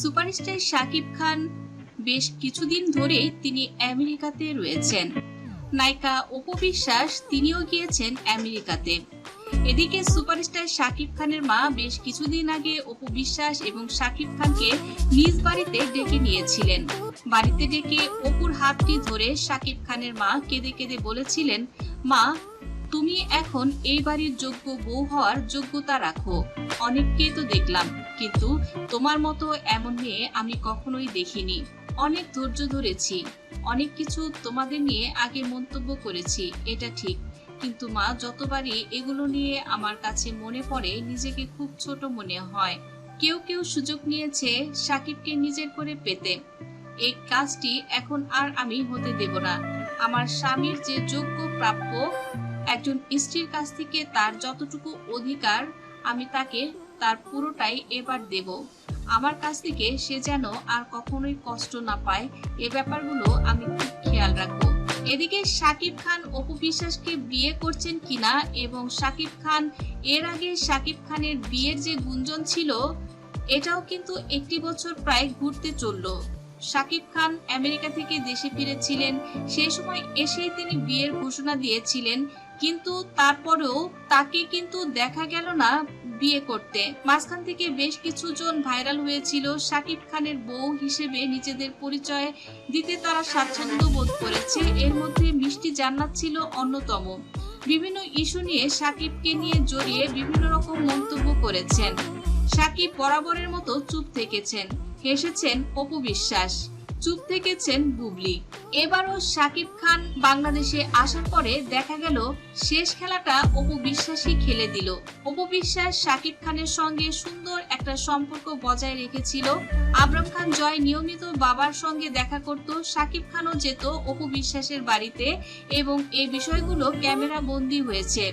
Superstar Shakib Khan বেশ কিছুদিন ধরেই তিনি আমেরিকাতে রয়েছেন। নায়িকা অপু বিশ্বাস তিনিও গিয়েছেন আমেরিকাতে। এদিকে সুপারস্টার শাকিব খানের মা বেশ কিছুদিন আগে অপু বিশ্বাস এবং শাকিব খানকে নিজ বাড়িতে ডেকে নিয়েছিলেন। বাড়িতে ডেকে অপুর হাতটি ধরে শাকিব খানের মা কেঁদে কেঁদে বলেছিলেন, মা তুমি এখন এই বাড়ির যোগ্য বউ হওয়ার যোগ্যতা রাখো। অনেককে তো দেখলাম, কিন্তু তোমার মতো এমন মেয়ে আমি কখনোই দেখিনি। অনেক ধৈর্য ধরেছি, অনেক কিছু তোমাদের নিয়ে আগে মন্তব্য করেছি, এটা ঠিক। কিন্তু মা, যতবারই এগুলো নিয়ে আমার কাছে মনে পড়ে, নিজেকে খুব ছোট মনে হয়। কেউ কেউ সুযোগ নিয়েছে সাকিবকে নিজের করে পেতে। এই কাজটি এখন আর আমি হতে দেব না। আমার স্বামীর যে যোগ্য প্রাপ্য একজন স্ত্রীর কাছ থেকে তার যতটুকু অধিকার আমি তাকে, তার পুরোটাই এবার দেব। আমার কাছ থেকে সে যেন আর কখনোই কষ্ট না পায়, এ ব্যাপারগুলো আমি খুব খেয়াল রাখব। এদিকে শাকিব খান অপু বিশ্বাসকে বিয়ে করছেন কিনা এবং শাকিব খান, এর আগে শাকিব খানের বিয়ের যে গুঞ্জন ছিল, এটাও কিন্তু একটি বছর প্রায় ঘুরতে চলল। শাকিব খান আমেরিকা থেকে দেশে ফিরেছিলেন। সেই সময় এসেই তিনি বিয়ের ঘোষণা দিয়েছিলেন, কিন্তু তারপরেও তাকে কিন্তু দেখা গেল না বিয়ে করতে। মাঝখান থেকে বেশ কিছু জন ভাইরাল হয়েছিল শাকিব খানের বউ হিসেবে নিজেদের পরিচয় দিতে তারা স্বাচ্ছন্দ্য বোধ করেছে। এর মধ্যে মিষ্টি জান্নাত ছিল অন্যতম। বিভিন্ন ইস্যু নিয়ে সাকিবকে নিয়ে জড়িয়ে বিভিন্ন রকম মন্তব্য করেছেন। সাকিব বরাবরের মতো চুপ থেকেছেন। হেসেছেন অপু বিশ্বাস, চুপ থেকেছেন বুবলি। এবারও শাকিব খান বাংলাদেশে আসার পরে দেখা গেল, শেষ খেলাটা অপু বিশ্বাসই খেলে দিল। অপু বিশ্বাস সাকিব খানের সঙ্গে সুন্দর একটা সম্পর্ক বজায় রেখেছিল। আবরাম খান জয় নিয়মিত বাবার সঙ্গে দেখা করত, শাকিব খানও যেত অপু বিশ্বাসের বাড়িতে এবং এই বিষয়গুলো ক্যামেরা বন্দী হয়েছে।